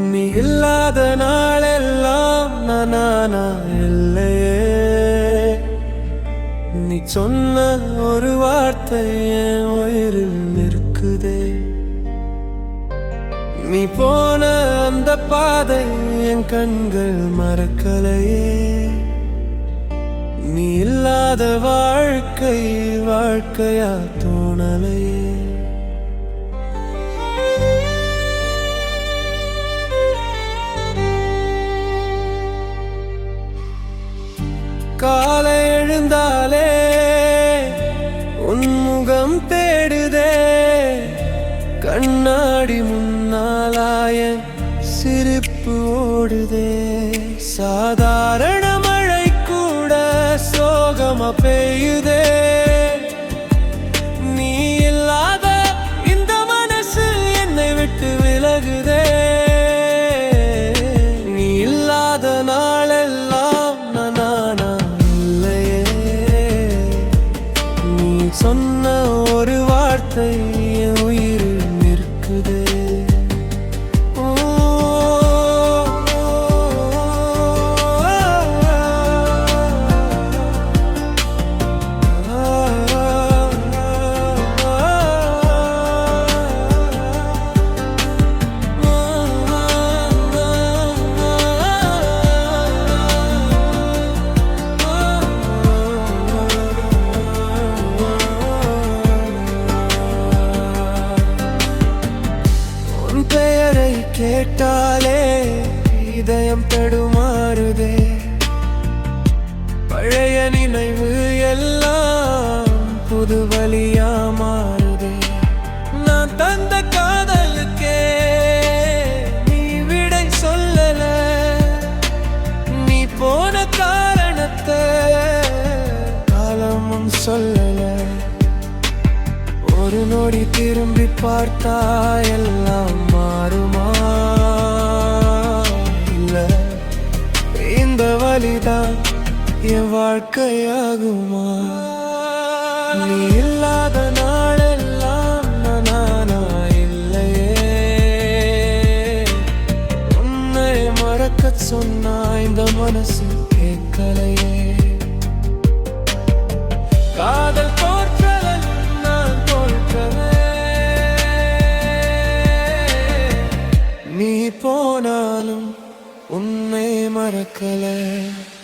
நீ இல்லாத நாளெல்லாம் நானா இல்லையே நீ சொன்ன ஒரு வார்த்தை என் உயிரில் நிற்குதே. நீ போன அந்த பாதை என் கண்கள் மறக்கலையே. நீ இல்லாத வாழ்க்கை வாழ்க்கையா தோணலையே. காலை எழுந்தாலே உன்முகம் தேடுதே. கண்ணாடி முன்னாலாய சிரிப்பு ஓடுதே. சாதாரண சொன்ன ஒரு வார்த்தை கேட்டாலே இதயம் தடுமாறுதே. பழைய நினைவு எல்லாம் புது வழியா மாறுதே. நான் தந்த காதலுக்கே நீ விடை சொல்லல. நீ போன காரணத்தை காலமும் சொல்லலை. ஒரு நொடி திரும்பி பார்த்தா எல்லாம் மாறுமா? இல்ல இந்த வழிதான் என் வாழ்க்கையாகுமா? நீ இல்லாத நாளெல்லாம் நானா இல்லையே. உன்னை மறக்கச் சொன்னா இந்த மனசு கேட்கலையே. நீ போனாலும் உன்னை மறக்கல